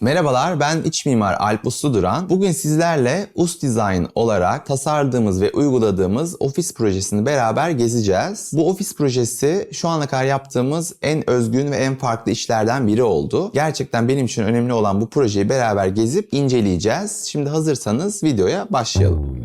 Merhabalar ben iç mimar Alp Uslu Duran. Bugün sizlerle Us Design olarak tasarladığımız ve uyguladığımız ofis projesini beraber gezeceğiz. Bu ofis projesi şu ana kadar yaptığımız en özgün ve en farklı işlerden biri oldu. Gerçekten benim için önemli olan bu projeyi beraber gezip inceleyeceğiz. Şimdi hazırsanız videoya başlayalım.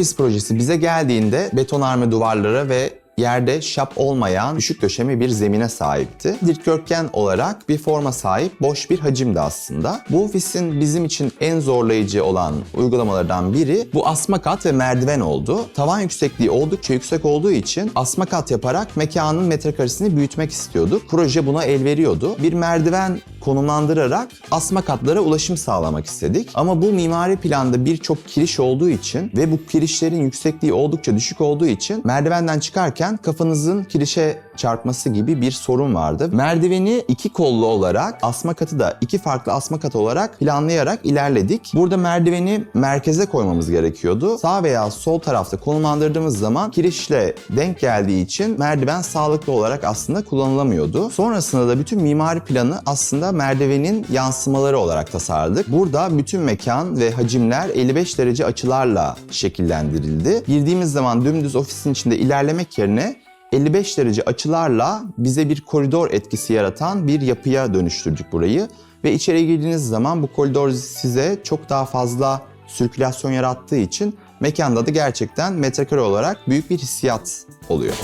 Ofis projesi bize geldiğinde betonarme duvarlara ve yerde şap olmayan düşük döşeme bir zemine sahipti. Dikdörtgen olarak bir forma sahip boş bir hacimdi aslında. Bu ofisin bizim için en zorlayıcı olan uygulamalardan biri bu asma kat ve merdiven oldu. Tavan yüksekliği oldukça yüksek olduğu için asma kat yaparak mekanın metrekaresini büyütmek istiyorduk. Proje buna el veriyordu. Bir merdiven konumlandırarak asma katlara ulaşım sağlamak istedik. Ama bu mimari planda birçok kiriş olduğu için ve bu kirişlerin yüksekliği oldukça düşük olduğu için merdivenden çıkarken kafanızın kirişe çarpması gibi bir sorun vardı. Merdiveni iki kollu olarak asma katı da iki farklı asma kat olarak planlayarak ilerledik. Burada merdiveni merkeze koymamız gerekiyordu. Sağ veya sol tarafta konumlandırdığımız zaman kirişle denk geldiği için merdiven sağlıklı olarak aslında kullanılamıyordu. Sonrasında da bütün mimari planı aslında merdivenin yansımaları olarak tasarladık. Burada bütün mekan ve hacimler 55 derece açılarla şekillendirildi. Girdiğimiz zaman dümdüz ofisin içinde ilerlemek yerine 55 derece açılarla bize bir koridor etkisi yaratan bir yapıya dönüştürdük burayı. Ve içeri girdiğiniz zaman bu koridor size çok daha fazla sirkülasyon yarattığı için mekanda da gerçekten metrekare olarak büyük bir hissiyat oluyor.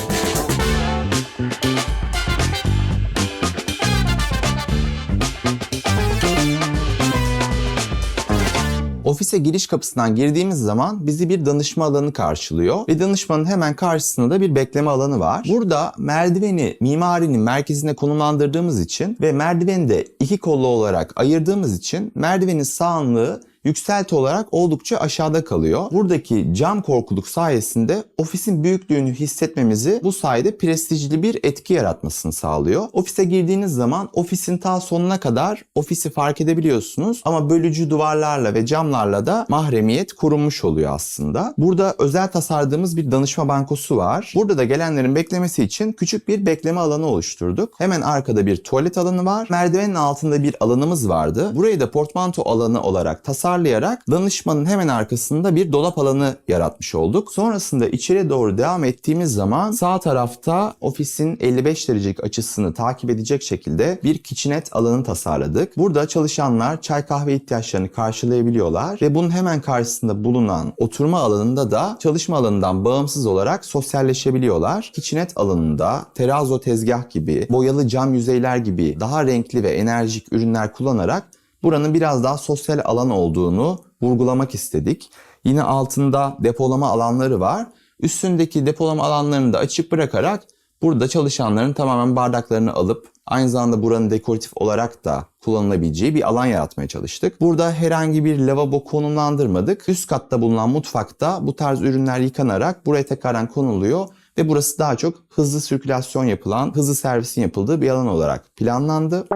Ofise giriş kapısından girdiğimiz zaman bizi bir danışma alanı karşılıyor ve danışmanın hemen karşısında da bir bekleme alanı var. Burada merdiveni mimarinin merkezine konumlandırdığımız için ve merdiveni de iki kollu olarak ayırdığımız için merdivenin sağanlığı yükselti olarak oldukça aşağıda kalıyor. Buradaki cam korkuluk sayesinde ofisin büyüklüğünü hissetmemizi bu sayede prestijli bir etki yaratmasını sağlıyor. Ofise girdiğiniz zaman ofisin ta sonuna kadar ofisi fark edebiliyorsunuz ama bölücü duvarlarla ve camlarla da mahremiyet korunmuş oluyor aslında. Burada özel tasarladığımız bir danışma bankosu var. Burada da gelenlerin beklemesi için küçük bir bekleme alanı oluşturduk. Hemen arkada bir tuvalet alanı var. Merdivenin altında bir alanımız vardı. Burayı da portmanto alanı olarak tasarlayarak danışmanın hemen arkasında bir dolap alanı yaratmış olduk. Sonrasında içeri doğru devam ettiğimiz zaman sağ tarafta ofisin 55 derecelik açısını takip edecek şekilde bir kitchenet alanı tasarladık. Burada çalışanlar çay kahve ihtiyaçlarını karşılayabiliyorlar ve bunun hemen karşısında bulunan oturma alanında da çalışma alanından bağımsız olarak sosyalleşebiliyorlar. Kitchenet alanında terazo tezgah gibi, boyalı cam yüzeyler gibi daha renkli ve enerjik ürünler kullanarak buranın biraz daha sosyal alan olduğunu vurgulamak istedik. Yine altında depolama alanları var. Üstündeki depolama alanlarını da açık bırakarak burada çalışanların tamamen bardaklarını alıp aynı zamanda buranın dekoratif olarak da kullanılabileceği bir alan yaratmaya çalıştık. Burada herhangi bir lavabo konumlandırmadık. Üst katta bulunan mutfakta bu tarz ürünler yıkanarak buraya tekrardan konuluyor ve burası daha çok hızlı sirkülasyon yapılan, hızlı servisin yapıldığı bir alan olarak planlandı.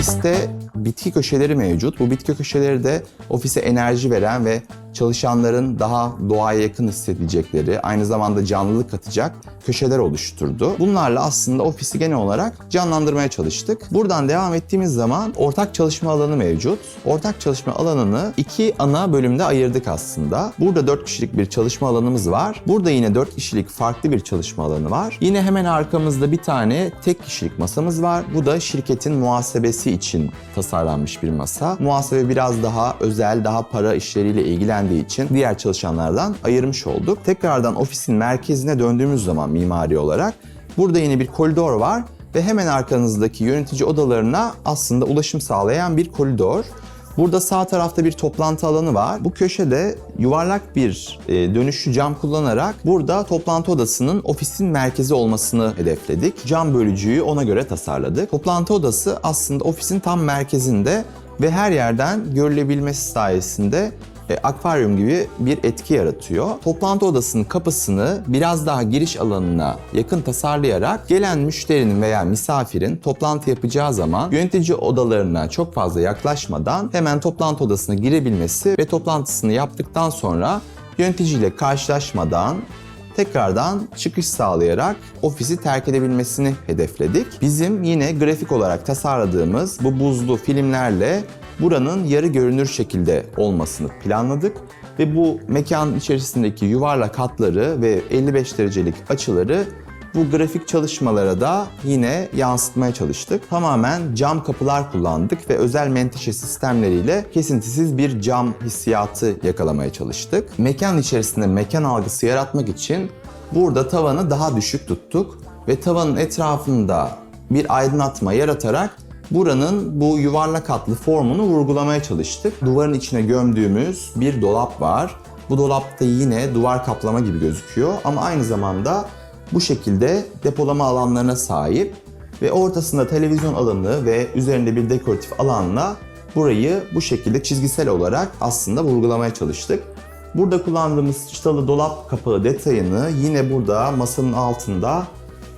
Ofiste bitki köşeleri mevcut. Bu bitki köşeleri de ofise enerji veren ve çalışanların daha doğaya yakın hissedecekleri, aynı zamanda canlılık katacak köşeler oluşturdu. Bunlarla aslında ofisi genel olarak canlandırmaya çalıştık. Buradan devam ettiğimiz zaman ortak çalışma alanı mevcut. Ortak çalışma alanını iki ana bölümde ayırdık aslında. Burada 4 kişilik bir çalışma alanımız var. Burada yine 4 kişilik farklı bir çalışma alanı var. Yine hemen arkamızda bir tane tek kişilik masamız var. Bu da şirketin muhasebesi için tasarlanmış bir masa. Muhasebe biraz daha özel, daha para işleriyle ilgilendiği için diğer çalışanlardan ayırmış olduk. Tekrardan ofisin merkezine döndüğümüz zaman mimari olarak burada yine bir koridor var ve hemen arkanızdaki yönetici odalarına aslında ulaşım sağlayan bir koridor. Burada sağ tarafta bir toplantı alanı var. Bu köşede yuvarlak bir e, dönüşlü cam kullanarak burada toplantı odasının ofisin merkezi olmasını hedefledik. Cam bölücüyü ona göre tasarladık. Toplantı odası aslında ofisin tam merkezinde ve her yerden görülebilmesi sayesinde e, akvaryum gibi bir etki yaratıyor. Toplantı odasının kapısını biraz daha giriş alanına yakın tasarlayarak gelen müşterinin veya misafirin toplantı yapacağı zaman yönetici odalarına çok fazla yaklaşmadan hemen toplantı odasına girebilmesi ve toplantısını yaptıktan sonra yöneticiyle karşılaşmadan tekrardan çıkış sağlayarak ofisi terk edebilmesini hedefledik. Bizim yine grafik olarak tasarladığımız bu buzlu filmlerle buranın yarı görünür şekilde olmasını planladık ve bu mekanın içerisindeki yuvarlak hatları ve 55 derecelik açıları bu grafik çalışmalara da yine yansıtmaya çalıştık. Tamamen cam kapılar kullandık ve özel menteşe sistemleriyle kesintisiz bir cam hissiyatı yakalamaya çalıştık. Mekan içerisinde mekan algısı yaratmak için burada tavanı daha düşük tuttuk ve tavanın etrafında bir aydınlatma yaratarak buranın bu yuvarlak hatlı formunu vurgulamaya çalıştık. Duvarın içine gömdüğümüz bir dolap var. Bu dolapta yine duvar kaplama gibi gözüküyor ama aynı zamanda bu şekilde depolama alanlarına sahip ve ortasında televizyon alanı ve üzerinde bir dekoratif alanla burayı bu şekilde çizgisel olarak aslında vurgulamaya çalıştık. Burada kullandığımız çıtalı dolap kapağı detayını yine burada masanın altında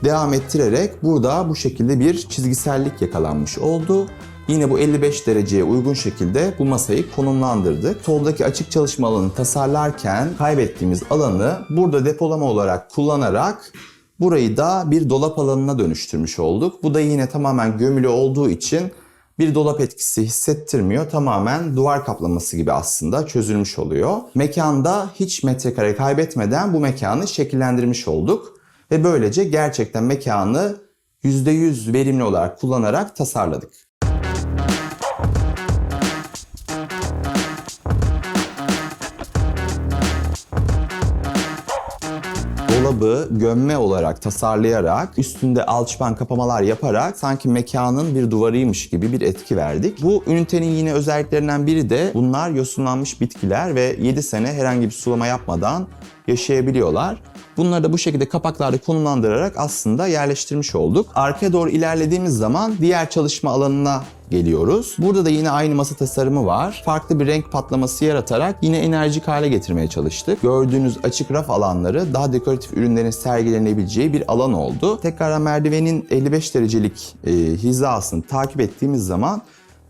devam ettirerek burada bu şekilde bir çizgisellik yakalanmış oldu. Yine bu 55 dereceye uygun şekilde bu masayı konumlandırdık. Soldaki açık çalışma alanını tasarlarken kaybettiğimiz alanı burada depolama olarak kullanarak burayı da bir dolap alanına dönüştürmüş olduk. Bu da yine tamamen gömülü olduğu için bir dolap etkisi hissettirmiyor. Tamamen duvar kaplaması gibi aslında çözülmüş oluyor. Mekanda hiç metrekare kaybetmeden bu mekanı şekillendirmiş olduk. Ve böylece gerçekten mekanı %100 verimli olarak kullanarak tasarladık. dolabı gömme olarak tasarlayarak üstünde alçıpan kapamalar yaparak sanki mekanın bir duvarıymış gibi bir etki verdik. Bu ünitenin yine özelliklerinden biri de bunlar yosunlanmış bitkiler ve 7 sene herhangi bir sulama yapmadan yaşayabiliyorlar. Bunları da bu şekilde kapaklarda konumlandırarak aslında yerleştirmiş olduk. Arkaya doğru ilerlediğimiz zaman diğer çalışma alanına geliyoruz. Burada da yine aynı masa tasarımı var. Farklı bir renk patlaması yaratarak yine enerjik hale getirmeye çalıştık. Gördüğünüz açık raf alanları daha dekoratif ürünlerin sergilenebileceği bir alan oldu. Tekrar merdivenin 55 derecelik e, hizasını takip ettiğimiz zaman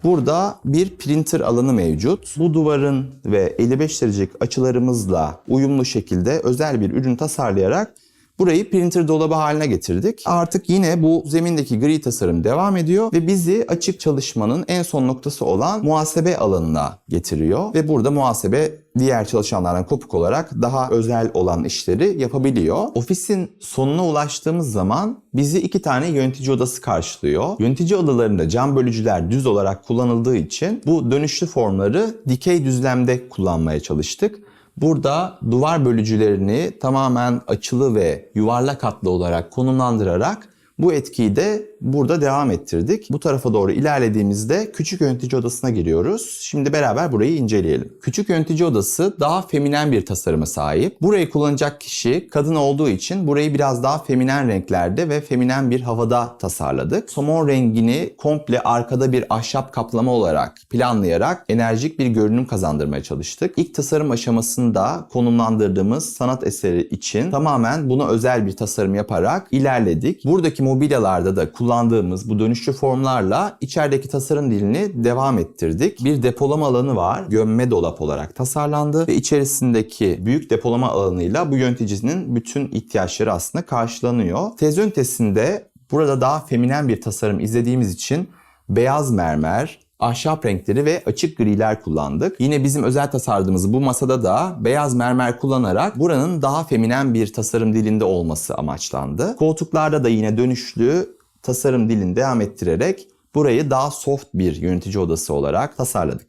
Burada bir printer alanı mevcut. Bu duvarın ve 55 derecelik açılarımızla uyumlu şekilde özel bir ürün tasarlayarak Burayı printer dolabı haline getirdik. Artık yine bu zemindeki gri tasarım devam ediyor ve bizi açık çalışmanın en son noktası olan muhasebe alanına getiriyor. Ve burada muhasebe diğer çalışanlardan kopuk olarak daha özel olan işleri yapabiliyor. Ofisin sonuna ulaştığımız zaman bizi iki tane yönetici odası karşılıyor. Yönetici odalarında cam bölücüler düz olarak kullanıldığı için bu dönüşlü formları dikey düzlemde kullanmaya çalıştık. Burada duvar bölücülerini tamamen açılı ve yuvarlak hatlı olarak konumlandırarak bu etkiyi de burada devam ettirdik. Bu tarafa doğru ilerlediğimizde küçük yönetici odasına giriyoruz. Şimdi beraber burayı inceleyelim. Küçük yönetici odası daha feminen bir tasarıma sahip. Burayı kullanacak kişi kadın olduğu için burayı biraz daha feminen renklerde ve feminen bir havada tasarladık. Somon rengini komple arkada bir ahşap kaplama olarak planlayarak enerjik bir görünüm kazandırmaya çalıştık. İlk tasarım aşamasında konumlandırdığımız sanat eseri için tamamen buna özel bir tasarım yaparak ilerledik. Buradaki mobilyalarda da kullandığımız bu dönüşçü formlarla içerideki tasarım dilini devam ettirdik. Bir depolama alanı var. Gömme dolap olarak tasarlandı ve içerisindeki büyük depolama alanıyla bu yöneticinin bütün ihtiyaçları aslında karşılanıyor. Tez ünitesinde burada daha feminen bir tasarım izlediğimiz için beyaz mermer, ahşap renkleri ve açık griler kullandık. Yine bizim özel tasarladığımız bu masada da beyaz mermer kullanarak buranın daha feminen bir tasarım dilinde olması amaçlandı. Koltuklarda da yine dönüşlü tasarım dilini devam ettirerek burayı daha soft bir yönetici odası olarak tasarladık.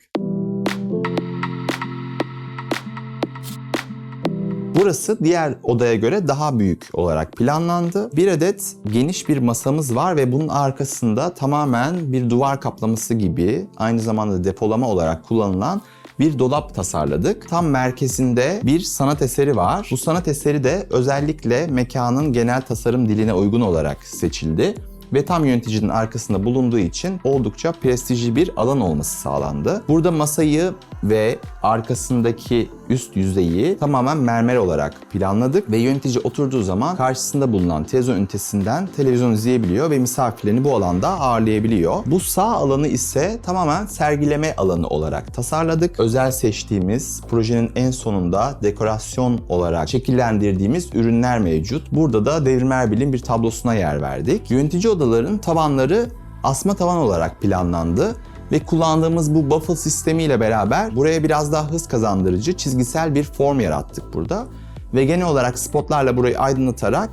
Burası diğer odaya göre daha büyük olarak planlandı. Bir adet geniş bir masamız var ve bunun arkasında tamamen bir duvar kaplaması gibi aynı zamanda depolama olarak kullanılan bir dolap tasarladık. Tam merkezinde bir sanat eseri var. Bu sanat eseri de özellikle mekanın genel tasarım diline uygun olarak seçildi ve tam yöneticinin arkasında bulunduğu için oldukça prestijli bir alan olması sağlandı. Burada masayı ve arkasındaki üst yüzeyi tamamen mermer olarak planladık ve yönetici oturduğu zaman karşısında bulunan televizyon ünitesinden televizyon izleyebiliyor ve misafirlerini bu alanda ağırlayabiliyor. Bu sağ alanı ise tamamen sergileme alanı olarak tasarladık. Özel seçtiğimiz projenin en sonunda dekorasyon olarak şekillendirdiğimiz ürünler mevcut. Burada da Devrim Erbil'in bir tablosuna yer verdik. Yönetici odaların tavanları asma tavan olarak planlandı ve kullandığımız bu baffle sistemiyle beraber buraya biraz daha hız kazandırıcı çizgisel bir form yarattık burada. Ve genel olarak spotlarla burayı aydınlatarak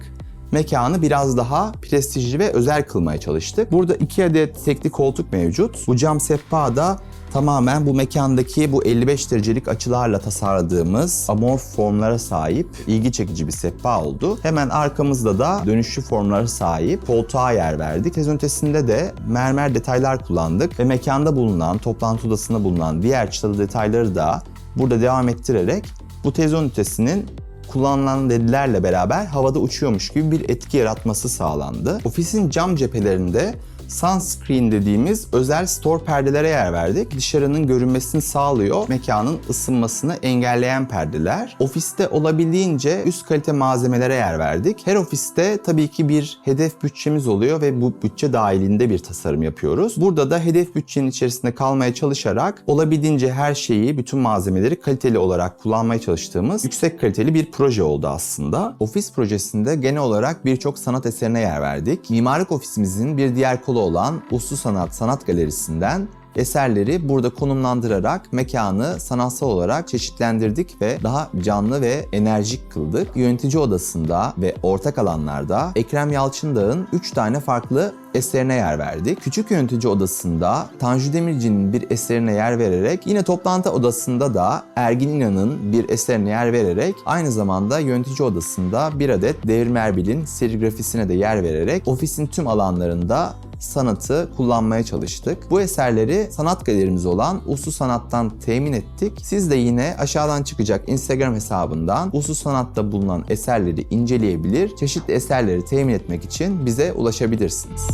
mekanı biraz daha prestijli ve özel kılmaya çalıştık. Burada iki adet tekli koltuk mevcut. Bu cam sehpa da tamamen bu mekandaki bu 55 derecelik açılarla tasarladığımız amorf formlara sahip ilgi çekici bir sehpa oldu. Hemen arkamızda da dönüşlü formlara sahip koltuğa yer verdik. Tez ötesinde de mermer detaylar kullandık ve mekanda bulunan, toplantı odasında bulunan diğer çıtalı detayları da burada devam ettirerek bu televizyon ünitesinin kullanılan ledlerle beraber havada uçuyormuş gibi bir etki yaratması sağlandı. Ofisin cam cephelerinde sunscreen dediğimiz özel store perdelere yer verdik. Dışarının görünmesini sağlıyor, mekanın ısınmasını engelleyen perdeler. Ofiste olabildiğince üst kalite malzemelere yer verdik. Her ofiste tabii ki bir hedef bütçemiz oluyor ve bu bütçe dahilinde bir tasarım yapıyoruz. Burada da hedef bütçenin içerisinde kalmaya çalışarak olabildiğince her şeyi, bütün malzemeleri kaliteli olarak kullanmaya çalıştığımız yüksek kaliteli bir proje oldu aslında. Ofis projesinde genel olarak birçok sanat eserine yer verdik. Mimarlık ofisimizin bir diğer kolu olan Uslu Sanat Sanat Galerisi'nden eserleri burada konumlandırarak mekanı sanatsal olarak çeşitlendirdik ve daha canlı ve enerjik kıldık. Yönetici odasında ve ortak alanlarda Ekrem Yalçındağ'ın 3 tane farklı eserine yer verdik. Küçük yönetici odasında Tanju Demirci'nin bir eserine yer vererek yine toplantı odasında da Ergin İnan'ın bir eserine yer vererek aynı zamanda yönetici odasında bir adet Devrim Erbil'in serigrafisine de yer vererek ofisin tüm alanlarında sanatı kullanmaya çalıştık. Bu eserleri sanat galerimiz olan Uslu Sanat'tan temin ettik. Siz de yine aşağıdan çıkacak Instagram hesabından Uslu Sanat'ta bulunan eserleri inceleyebilir, çeşitli eserleri temin etmek için bize ulaşabilirsiniz.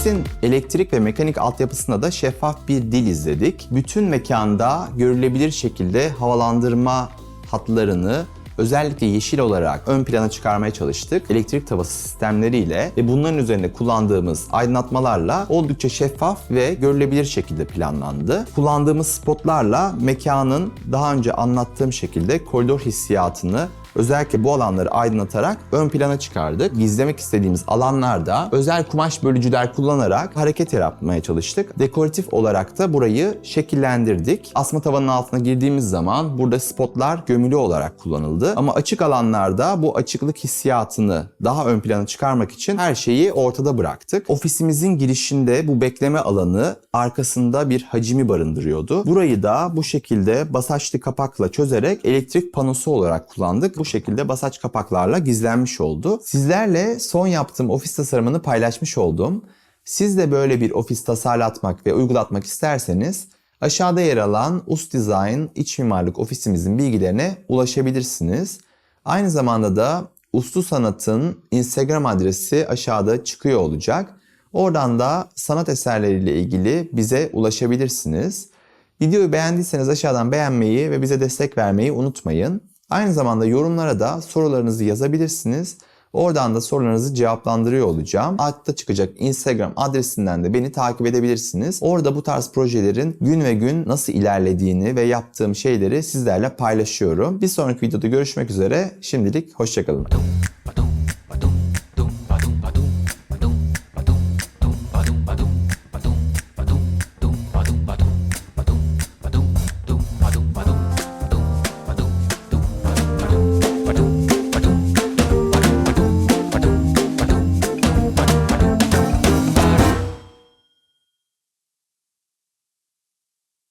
Ofisin elektrik ve mekanik altyapısında da şeffaf bir dil izledik. Bütün mekanda görülebilir şekilde havalandırma hatlarını özellikle yeşil olarak ön plana çıkarmaya çalıştık. Elektrik tavası sistemleriyle ve bunların üzerinde kullandığımız aydınlatmalarla oldukça şeffaf ve görülebilir şekilde planlandı. Kullandığımız spotlarla mekanın daha önce anlattığım şekilde koridor hissiyatını özellikle bu alanları aydınlatarak ön plana çıkardık. Gizlemek istediğimiz alanlarda özel kumaş bölücüler kullanarak hareket yaratmaya çalıştık. Dekoratif olarak da burayı şekillendirdik. Asma tavanın altına girdiğimiz zaman burada spotlar gömülü olarak kullanıldı. Ama açık alanlarda bu açıklık hissiyatını daha ön plana çıkarmak için her şeyi ortada bıraktık. Ofisimizin girişinde bu bekleme alanı arkasında bir hacimi barındırıyordu. Burayı da bu şekilde basaçlı kapakla çözerek elektrik panosu olarak kullandık bu şekilde basaç kapaklarla gizlenmiş oldu. Sizlerle son yaptığım ofis tasarımını paylaşmış oldum. Siz de böyle bir ofis tasarlatmak ve uygulatmak isterseniz aşağıda yer alan Us Design iç mimarlık ofisimizin bilgilerine ulaşabilirsiniz. Aynı zamanda da Uslu Sanat'ın Instagram adresi aşağıda çıkıyor olacak. Oradan da sanat eserleriyle ilgili bize ulaşabilirsiniz. Videoyu beğendiyseniz aşağıdan beğenmeyi ve bize destek vermeyi unutmayın. Aynı zamanda yorumlara da sorularınızı yazabilirsiniz. Oradan da sorularınızı cevaplandırıyor olacağım. Altta çıkacak Instagram adresinden de beni takip edebilirsiniz. Orada bu tarz projelerin gün ve gün nasıl ilerlediğini ve yaptığım şeyleri sizlerle paylaşıyorum. Bir sonraki videoda görüşmek üzere. Şimdilik hoşçakalın.